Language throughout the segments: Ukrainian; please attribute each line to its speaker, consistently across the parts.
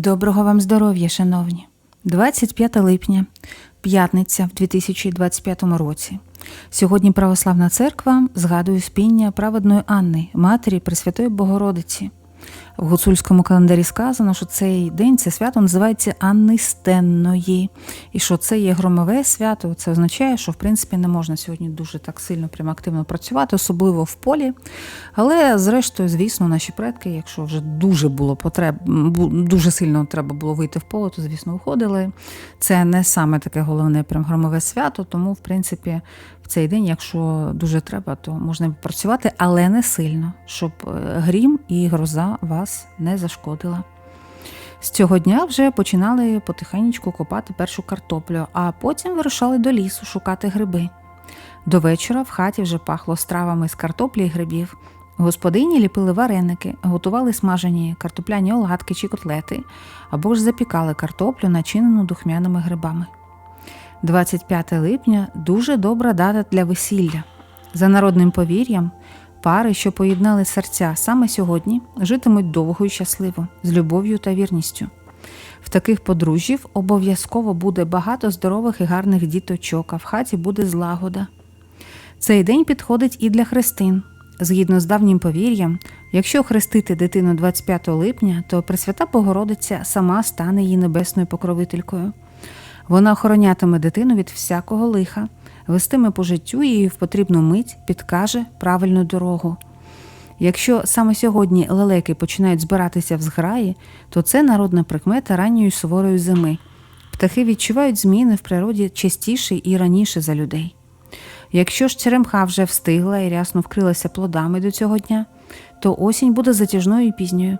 Speaker 1: Доброго вам здоров'я, шановні! 25 липня, п'ятниця в 2025 році. Сьогодні Православна Церква згадує спіння праведної Анни, матері Пресвятої Богородиці. В гуцульському календарі сказано, що цей день це свято називається Анни Стенної, і що це є громове свято. Це означає, що в принципі не можна сьогодні дуже так сильно прямо активно працювати, особливо в полі. Але, зрештою, звісно, наші предки, якщо вже дуже було потреб, дуже сильно треба було вийти в поле, то звісно виходили. Це не саме таке головне прям громове свято, тому в принципі цей день, якщо дуже треба, то можна працювати, але не сильно, щоб е, грім і гроза вас не зашкодила. З цього дня вже починали потихеньку копати першу картоплю, а потім вирушали до лісу шукати гриби. До вечора в хаті вже пахло стравами з картоплі і грибів. Господині ліпили вареники, готували смажені картопляні оладки чи котлети, або ж запікали картоплю, начинену духмяними грибами. 25 липня дуже добра дата для весілля. За народним повір'ям, пари, що поєднали серця саме сьогодні, житимуть довго і щасливо, з любов'ю та вірністю. В таких подружжів обов'язково буде багато здорових і гарних діточок, а в хаті буде злагода. Цей день підходить і для хрестин. Згідно з давнім повір'ям, якщо хрестити дитину 25 липня, то Пресвята Богородиця сама стане її небесною покровителькою. Вона охоронятиме дитину від всякого лиха, вестиме по життю і в потрібну мить підкаже правильну дорогу. Якщо саме сьогодні лелеки починають збиратися в зграї, то це народна прикмета ранньої суворої зими. Птахи відчувають зміни в природі частіше і раніше за людей. Якщо ж черемха вже встигла і рясно вкрилася плодами до цього дня, то осінь буде затяжною і пізньою.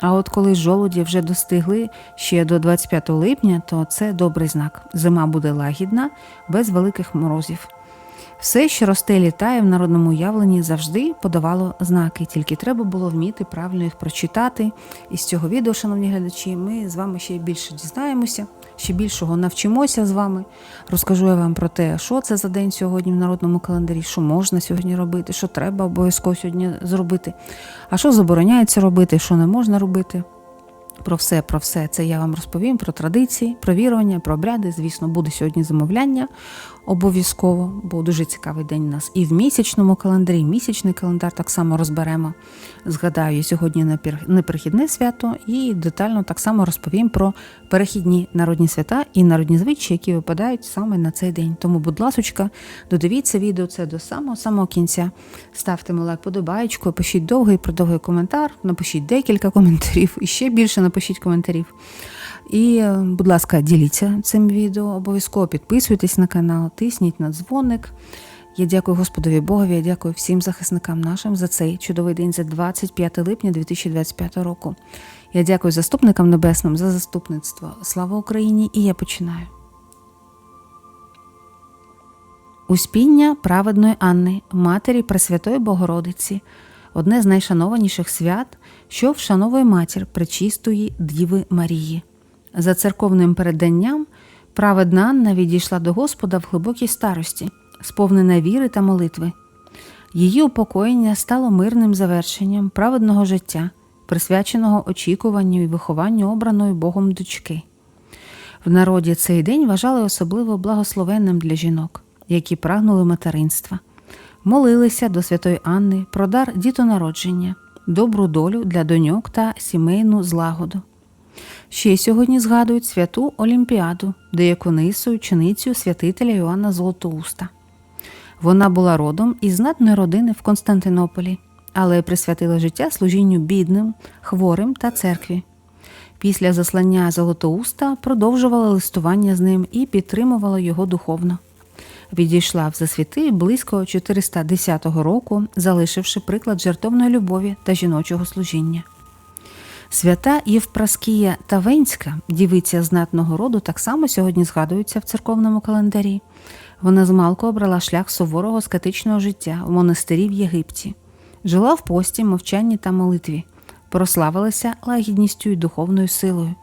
Speaker 1: А от коли жолуді вже достигли ще до 25 липня, то це добрий знак. Зима буде лагідна, без великих морозів. Все, що росте літає в народному уявленні, завжди подавало знаки, тільки треба було вміти правильно їх прочитати. І з цього відео, шановні глядачі, ми з вами ще більше дізнаємося, ще більшого навчимося з вами. Розкажу я вам про те, що це за день сьогодні в народному календарі, що можна сьогодні робити, що треба обов'язково сьогодні зробити, а що забороняється робити, що не можна робити. Про все, про все це я вам розповім, про традиції, про вірування, про обряди. Звісно, буде сьогодні замовляння обов'язково, бо дуже цікавий день у нас. І в місячному календарі, місячний календар так само розберемо. Згадаю, сьогодні неперехідне свято, і детально так само розповім про перехідні народні свята і народні звичаї, які випадають саме на цей день. Тому, будь ласочка, додивіться відео це до самого самого кінця. Ставте лайк, подобаєчку, пишіть довгий, продовгий коментар, напишіть декілька коментарів і ще більше напишіть коментарів. І, будь ласка, діліться цим відео, обов'язково підписуйтесь на канал, тисніть на дзвоник. Я дякую Господові Богові, я дякую всім захисникам нашим за цей чудовий день, за 25 липня 2025 року. Я дякую заступникам небесним за заступництво. Слава Україні! І я починаю. Успіння праведної Анни, матері Пресвятої Богородиці, одне з найшанованіших свят, що вшановує матір Пречистої Діви Марії. За церковним переданням, праведна Анна відійшла до Господа в глибокій старості, сповнена віри та молитви. Її упокоєння стало мирним завершенням праведного життя, присвяченого очікуванню і вихованню обраної Богом дочки. В народі цей день вважали особливо благословенним для жінок, які прагнули материнства, молилися до святої Анни про дар дітонародження, добру долю для доньок та сімейну злагоду. Ще сьогодні згадують святу Олімпіаду, деяконису, ученицю святителя Іоанна Золотоуста. Вона була родом із знатної родини в Константинополі, але присвятила життя служінню бідним, хворим та церкві. Після заслання Золотоуста продовжувала листування з ним і підтримувала його духовно. Відійшла в засвіти близько 410 року, залишивши приклад жертовної любові та жіночого служіння. Свята Євпраскія Тавенська, дівиця знатного роду, так само сьогодні згадується в церковному календарі. Вона змалку обрала шлях суворого скатичного життя в монастирі в Єгипті, жила в пості, мовчанні та молитві, прославилася лагідністю і духовною силою.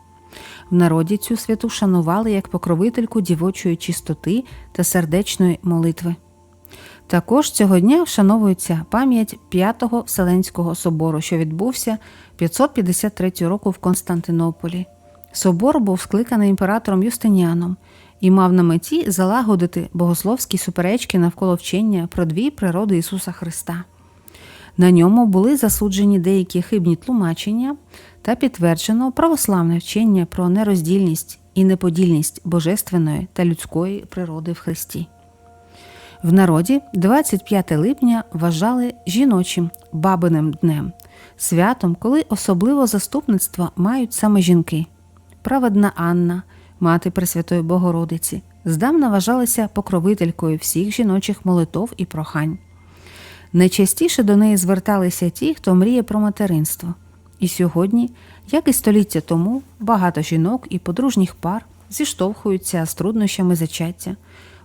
Speaker 1: В народі цю святу шанували як покровительку дівочої чистоти та сердечної молитви. Також цього дня вшановується пам'ять П'ятого Вселенського собору, що відбувся 553 року в Константинополі. Собор був скликаний імператором Юстиніаном і мав на меті залагодити богословські суперечки навколо вчення про дві природи Ісуса Христа. На ньому були засуджені деякі хибні тлумачення та підтверджено православне вчення про нероздільність і неподільність божественної та людської природи в Христі. В народі 25 липня вважали жіночим бабиним днем, святом, коли особливо заступництво мають саме жінки. Праведна Анна, мати Пресвятої Богородиці, здавна вважалася покровителькою всіх жіночих молитов і прохань. Найчастіше до неї зверталися ті, хто мріє про материнство. І сьогодні, як і століття тому, багато жінок і подружніх пар зіштовхуються з труднощами зачаття,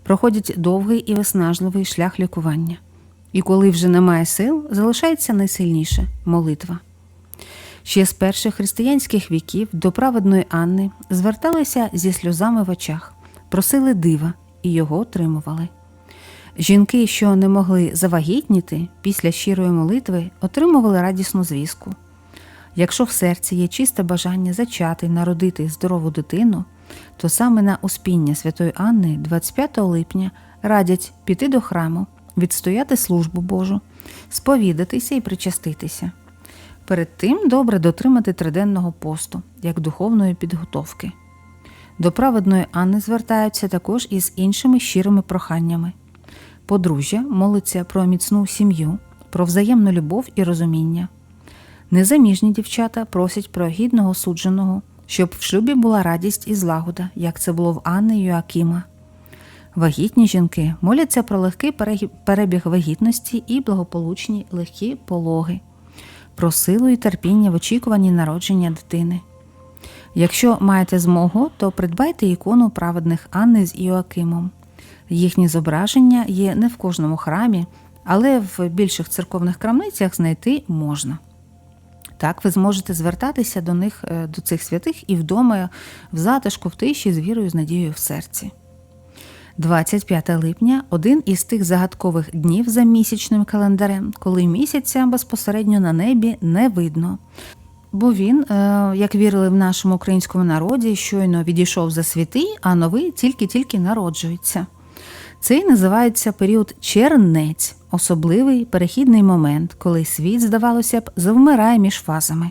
Speaker 1: проходять довгий і виснажливий шлях лікування. І коли вже немає сил, залишається найсильніше молитва. Ще з перших християнських віків до праведної Анни зверталися зі сльозами в очах, просили дива і його отримували. Жінки, що не могли завагітніти після щирої молитви, отримували радісну звістку. Якщо в серці є чисте бажання зачати, народити здорову дитину, то саме на успіння святої Анни 25 липня радять піти до храму, відстояти службу Божу, сповідатися і причаститися. Перед тим добре дотримати триденного посту, як духовної підготовки. До праведної Анни звертаються також із іншими щирими проханнями. Подружжя молиться про міцну сім'ю, про взаємну любов і розуміння. Незаміжні дівчата просять про гідного судженого, щоб в шлюбі була радість і злагода, як це було в Анни і Йоакима. Вагітні жінки моляться про легкий перебіг вагітності і благополучні легкі пологи, про силу і терпіння в очікуванні народження дитини. Якщо маєте змогу, то придбайте ікону праведних Анни з Іоакимом. Їхні зображення є не в кожному храмі, але в більших церковних крамницях знайти можна. Так, ви зможете звертатися до них, е, до цих святих і вдома, в затишку, в тиші, з вірою, з надією в серці. 25 липня один із тих загадкових днів за місячним календарем, коли місяця безпосередньо на небі не видно. Бо він, е, як вірили в нашому українському народі, щойно відійшов за світи, а новий тільки-тільки народжується. Цей називається період чернець, особливий перехідний момент, коли світ, здавалося б, завмирає між фазами.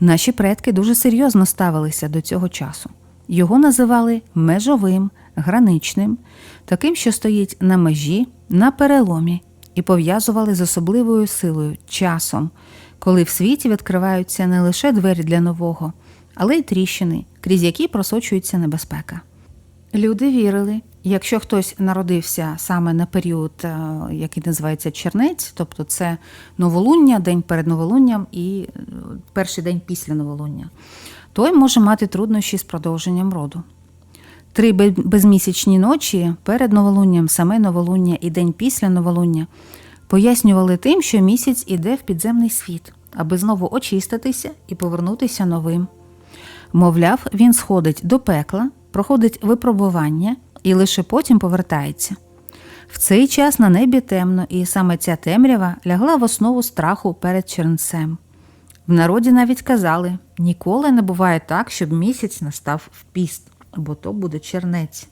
Speaker 1: Наші предки дуже серйозно ставилися до цього часу. Його називали межовим, граничним, таким, що стоїть на межі, на переломі, і пов'язували з особливою силою, часом, коли в світі відкриваються не лише двері для нового, але й тріщини, крізь які просочується небезпека. Люди вірили, якщо хтось народився саме на період, е, який називається чернець, тобто це новолуння, день перед новолунням і е, перший день після новолуння, той може мати труднощі з продовженням роду. Три безмісячні ночі перед новолунням, саме новолуння і день після новолуння пояснювали тим, що місяць іде в підземний світ, аби знову очиститися і повернутися новим. Мовляв, він сходить до пекла, проходить випробування і лише потім повертається. В цей час на небі темно, і саме ця темрява лягла в основу страху перед чернцем. В народі навіть казали: ніколи не буває так, щоб місяць настав в піст, бо то буде чернець.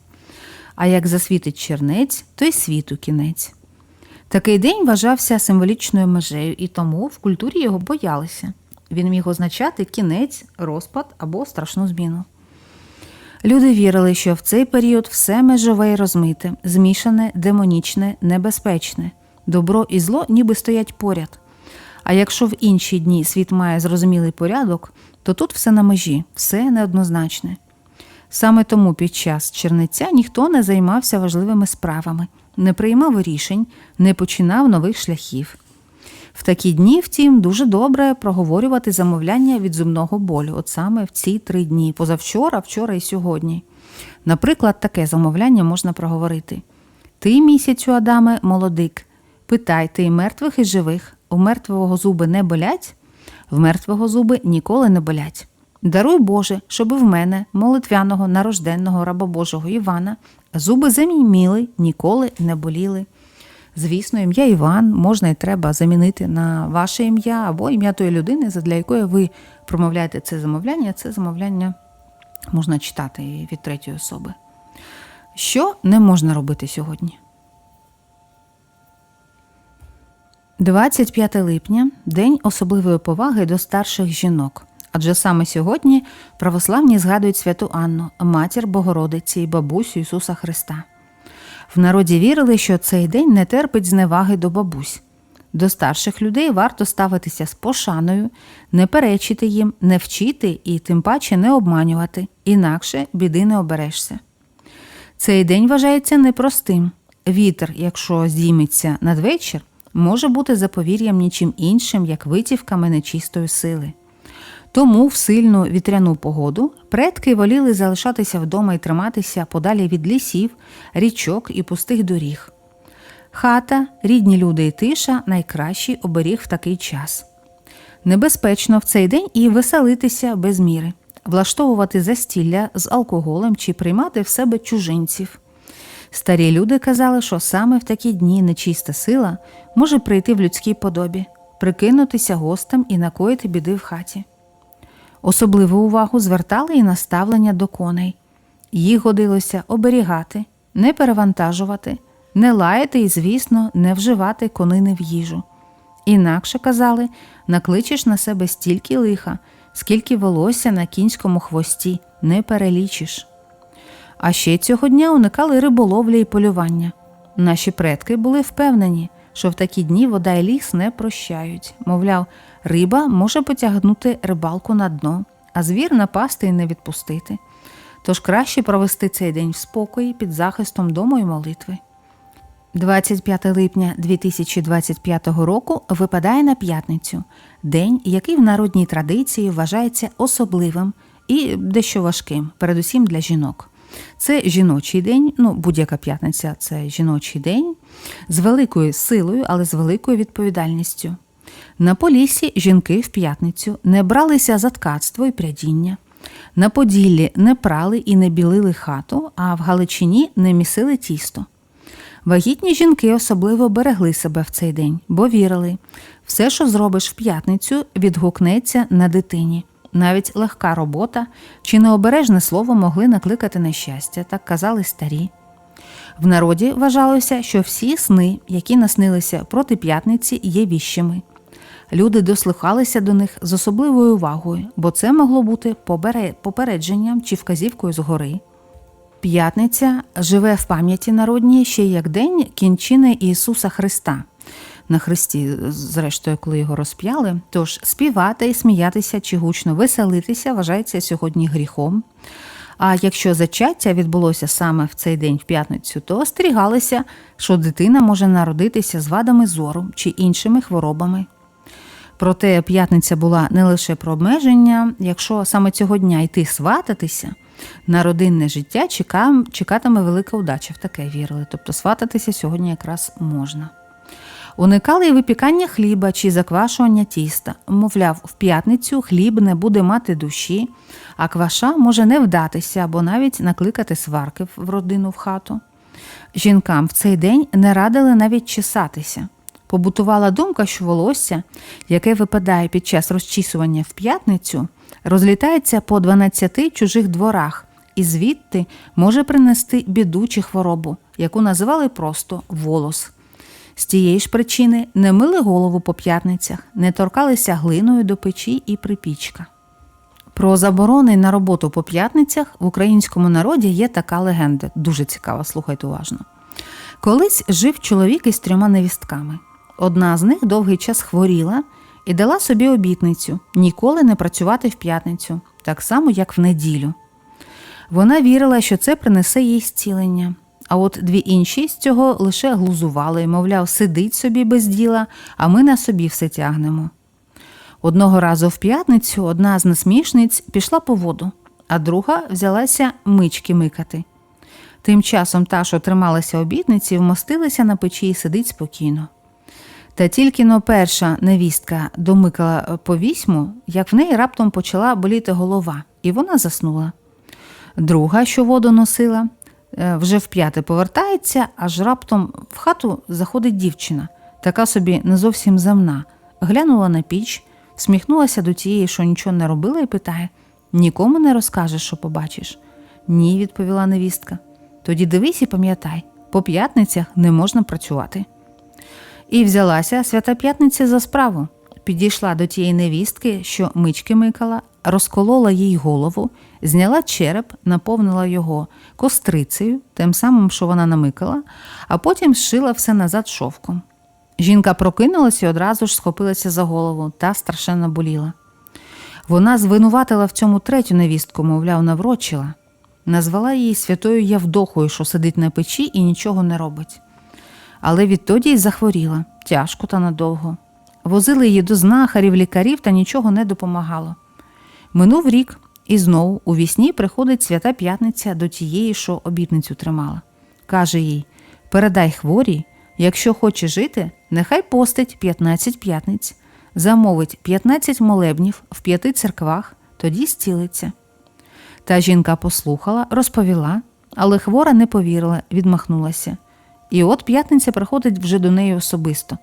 Speaker 1: А як засвітить чернець, то й світу кінець. Такий день вважався символічною межею, і тому в культурі його боялися. Він міг означати кінець, розпад або страшну зміну. Люди вірили, що в цей період все межове й розмите, змішане, демонічне, небезпечне, добро і зло ніби стоять поряд. А якщо в інші дні світ має зрозумілий порядок, то тут все на межі, все неоднозначне. Саме тому під час черниця ніхто не займався важливими справами, не приймав рішень, не починав нових шляхів. В такі дні, втім, дуже добре проговорювати замовляння від зубного болю, от саме в ці три дні позавчора, вчора і сьогодні. Наприклад, таке замовляння можна проговорити: Ти місяцю, Адаме, молодик, питай ти мертвих і живих, у мертвого зуби не болять, в мертвого зуби ніколи не болять. Даруй Боже, щоби в мене, молитвяного нарожденного раба Божого Івана, зуби заміміли, ніколи не боліли. Звісно, ім'я Іван можна і треба замінити на ваше ім'я або ім'я тої людини, задля якої ви промовляєте це замовляння. Це замовляння Можна читати від третьої особи. Що не можна робити сьогодні? 25 липня день особливої поваги до старших жінок. Адже саме сьогодні православні згадують святу Анну, матір Богородиці і бабусю Ісуса Христа. В народі вірили, що цей день не терпить зневаги до бабусь. До старших людей варто ставитися з пошаною, не перечити їм, не вчити і тим паче не обманювати, інакше біди не оберешся. Цей день вважається непростим. Вітер, якщо здійметься надвечір, може бути заповір'ям нічим іншим, як витівками нечистої сили. Тому в сильну вітряну погоду предки воліли залишатися вдома і триматися подалі від лісів, річок і пустих доріг. Хата, рідні люди і тиша найкращий оберіг в такий час. Небезпечно в цей день і веселитися без міри, влаштовувати застілля з алкоголем чи приймати в себе чужинців. Старі люди казали, що саме в такі дні нечиста сила може прийти в людській подобі, прикинутися гостем і накоїти біди в хаті. Особливу увагу звертали і наставлення до коней. Їх годилося оберігати, не перевантажувати, не лаяти і, звісно, не вживати конини в їжу. Інакше казали, накличеш на себе стільки лиха, скільки волосся на кінському хвості, не перелічиш. А ще цього дня уникали риболовлі і полювання. Наші предки були впевнені, що в такі дні вода і ліс не прощають. Мовляв, риба може потягнути рибалку на дно, а звір напасти і не відпустити. Тож краще провести цей день в спокої під захистом дому і молитви. 25 липня 2025 року випадає на п'ятницю, день, який в народній традиції вважається особливим і дещо важким, передусім для жінок. Це жіночий день, ну будь-яка п'ятниця це жіночий день з великою силою, але з великою відповідальністю. На полісі жінки в п'ятницю не бралися за ткацтво і прядіння. На Поділлі не прали і не білили хату, а в Галичині не місили тісто. Вагітні жінки особливо берегли себе в цей день, бо вірили, все, що зробиш в п'ятницю, відгукнеться на дитині. Навіть легка робота чи необережне слово могли накликати нещастя, так казали старі. В народі вважалося, що всі сни, які наснилися проти п'ятниці, є віщими. Люди дослухалися до них з особливою увагою, бо це могло бути попередженням чи вказівкою згори. П'ятниця живе в пам'яті народній ще як день кінчини Ісуса Христа. На Христі, зрештою, коли його розп'яли, тож співати і сміятися чи гучно веселитися вважається сьогодні гріхом. А якщо зачаття відбулося саме в цей день в п'ятницю, то остерігалися, що дитина може народитися з вадами зору чи іншими хворобами. Проте п'ятниця була не лише про обмеження, якщо саме цього дня йти свататися, на родинне життя чекатиме велика удача, в таке вірили. Тобто свататися сьогодні якраз можна. Уникали й випікання хліба чи заквашування тіста. Мовляв, в п'ятницю хліб не буде мати душі, а кваша може не вдатися або навіть накликати сварки в родину в хату. Жінкам в цей день не радили навіть чесатися. Побутувала думка, що волосся, яке випадає під час розчісування в п'ятницю, розлітається по 12 чужих дворах і звідти може принести біду чи хворобу, яку називали просто волос. З тієї ж причини не мили голову по п'ятницях, не торкалися глиною до печі і припічка. Про заборони на роботу по п'ятницях в українському народі є така легенда, дуже цікава, слухайте уважно. Колись жив чоловік із трьома невістками. Одна з них довгий час хворіла і дала собі обітницю ніколи не працювати в п'ятницю, так само, як в неділю. Вона вірила, що це принесе їй зцілення. А от дві інші з цього лише глузували, мовляв, сидить собі без діла, а ми на собі все тягнемо. Одного разу в п'ятницю одна з насмішниць пішла по воду, а друга взялася мички микати. Тим часом та, що трималася обітниці, вмостилася на печі і сидить спокійно. Та тільки но перша невістка домикала по вісьму, як в неї раптом почала боліти голова, і вона заснула. Друга, що воду носила, вже вп'яте повертається, аж раптом в хату заходить дівчина, така собі не зовсім земна, глянула на піч, сміхнулася до тієї, що нічого не робила, і питає Нікому не розкажеш, що побачиш? Ні, відповіла невістка. Тоді дивись і пам'ятай, по п'ятницях не можна працювати. І взялася свята п'ятниця за справу. Підійшла до тієї невістки, що мички микала, розколола їй голову, зняла череп, наповнила його кострицею, тим самим, що вона намикала, а потім зшила все назад шовком. Жінка прокинулася і одразу ж схопилася за голову та страшенно боліла. Вона звинуватила в цьому третю невістку, мовляв, наврочила, назвала її святою Явдохою, що сидить на печі і нічого не робить. Але відтоді й захворіла тяжко та надовго. Возили її до знахарів, лікарів та нічого не допомагало. Минув рік, і знову у вісні приходить свята п'ятниця до тієї, що обітницю тримала. Каже їй: передай хворій, якщо хоче жити, нехай постить 15 п'ятниць, замовить 15 молебнів в п'яти церквах, тоді зцілиться. Та жінка послухала, розповіла, але хвора не повірила, відмахнулася. І от п'ятниця приходить вже до неї особисто.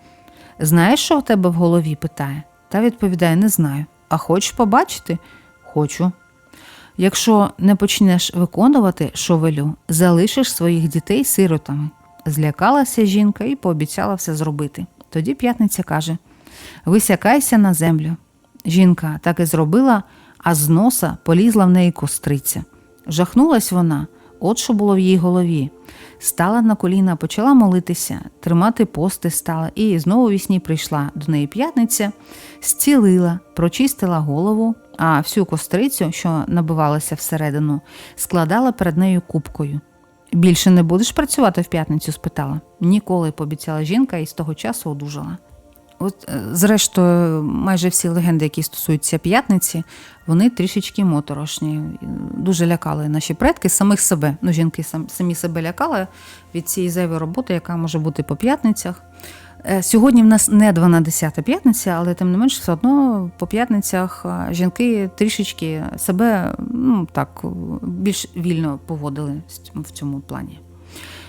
Speaker 1: Знаєш, що у тебе в голові? питає. Та відповідає: Не знаю. А хочеш побачити? Хочу. Якщо не почнеш виконувати, що велю, залишиш своїх дітей сиротами. Злякалася жінка і пообіцяла все зробити. Тоді п'ятниця каже: Висякайся на землю. Жінка так і зробила, а з носа полізла в неї костриця. Жахнулась вона, от що було в її голові. Стала на коліна, почала молитися, тримати пости стала, і знову вісні прийшла до неї п'ятниця, зцілила, прочистила голову, а всю кострицю, що набивалася всередину, складала перед нею кубкою. Більше не будеш працювати в п'ятницю? спитала. Ніколи пообіцяла жінка і з того часу одужала. От, е, зрештою, майже всі легенди, які стосуються п'ятниці, вони трішечки моторошні. Дуже лякали наші предки, самих себе. Ну, жінки сам- самі себе лякали від цієї зайвої роботи, яка може бути по п'ятницях. Е, Сьогодні в нас не 12 п'ятниця, але тим не менш, все одно по п'ятницях е, жінки трішечки себе ну, так, більш вільно поводили в цьому плані.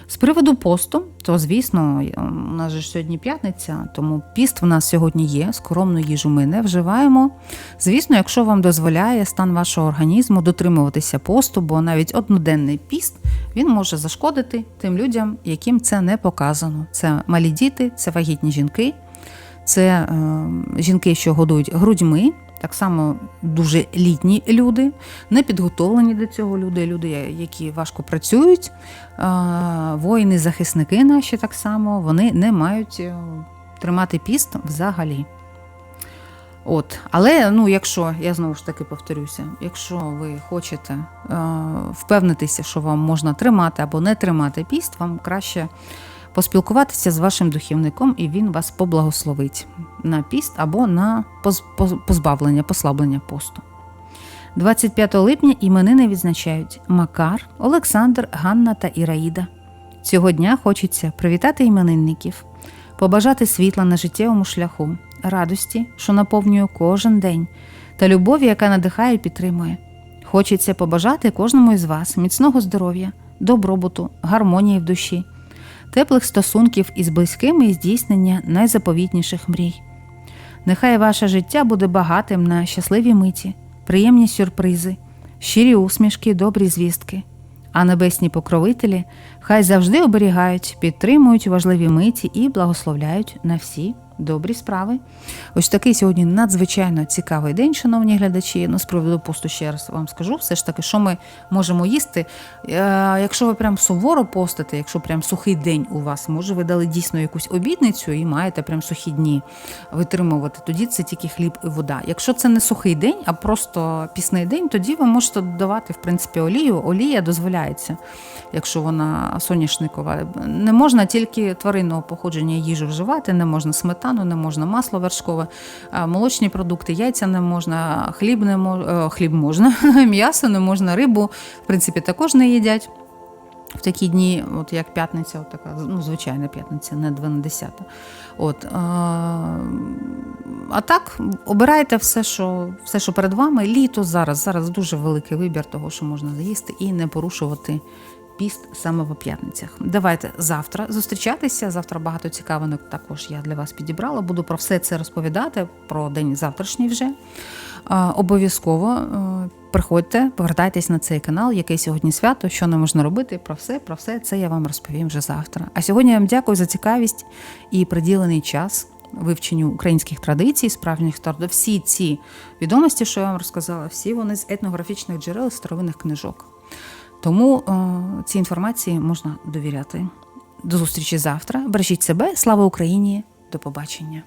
Speaker 1: З приводу посту, то звісно, у нас же сьогодні п'ятниця, тому піст в нас сьогодні є. Скоромну їжу ми не вживаємо. Звісно, якщо вам дозволяє стан вашого організму дотримуватися посту, бо навіть одноденний піст він може зашкодити тим людям, яким це не показано. Це малі діти, це вагітні жінки, це е, жінки, що годують грудьми. Так само дуже літні люди, не підготовлені до цього люди, люди, які важко працюють. Воїни, захисники наші так само, вони не мають е, тримати піст взагалі. От, Але ну, якщо, я знову ж таки повторюся, якщо ви хочете е, впевнитися, що вам можна тримати або не тримати піст, вам краще поспілкуватися з вашим духівником, і він вас поблагословить на піст або на поз- поз- позбавлення, послаблення посту. 25 липня іменини відзначають Макар, Олександр, Ганна та Іраїда. Цього дня хочеться привітати іменинників, побажати світла на життєвому шляху, радості, що наповнює кожен день, та любові, яка надихає і підтримує. Хочеться побажати кожному із вас міцного здоров'я, добробуту, гармонії в душі, теплих стосунків із близькими і здійснення найзаповітніших мрій. Нехай ваше життя буде багатим на щасливі миті, приємні сюрпризи, щирі усмішки, добрі звістки. А небесні покровителі хай завжди оберігають, підтримують важливі миті і благословляють на всі добрі справи. Ось такий сьогодні надзвичайно цікавий день, шановні глядачі. Ну, з приводу посту ще раз вам скажу, все ж таки, що ми можемо їсти. Е, Якщо ви прям суворо постите, якщо прям сухий день у вас, може, ви дали дійсно якусь обідницю і маєте прям сухі дні витримувати, тоді це тільки хліб і вода. Якщо це не сухий день, а просто пісний день, тоді ви можете додавати в принципі олію. Олія дозволяється, якщо вона соняшникова. Не можна тільки тваринного походження їжу вживати, не можна сметану, не можна масло вершкове, молочні продукти, яйця не можна, хліб не можна, хліб можна, м'ясо не можна, рибу, в принципі, також не їдять. В такі дні, от як п'ятниця, от така, ну, звичайна п'ятниця, не 12. От, а, а так, обирайте все що, все, що перед вами. Літо зараз. Зараз дуже великий вибір того, що можна заїсти, і не порушувати піст саме по п'ятницях. Давайте завтра зустрічатися. Завтра багато цікавинок також я для вас підібрала. Буду про все це розповідати, про день завтрашній вже. Обов'язково е, приходьте, повертайтесь на цей канал, який сьогодні свято, що не можна робити. Про все, про все це я вам розповім вже завтра. А сьогодні я вам дякую за цікавість і приділений час вивченню українських традицій, справжніх історій. Всі ці відомості, що я вам розказала, всі вони з етнографічних джерел старовинних книжок. Тому е, цій інформації можна довіряти. До зустрічі завтра. Бережіть себе. Слава Україні! До побачення.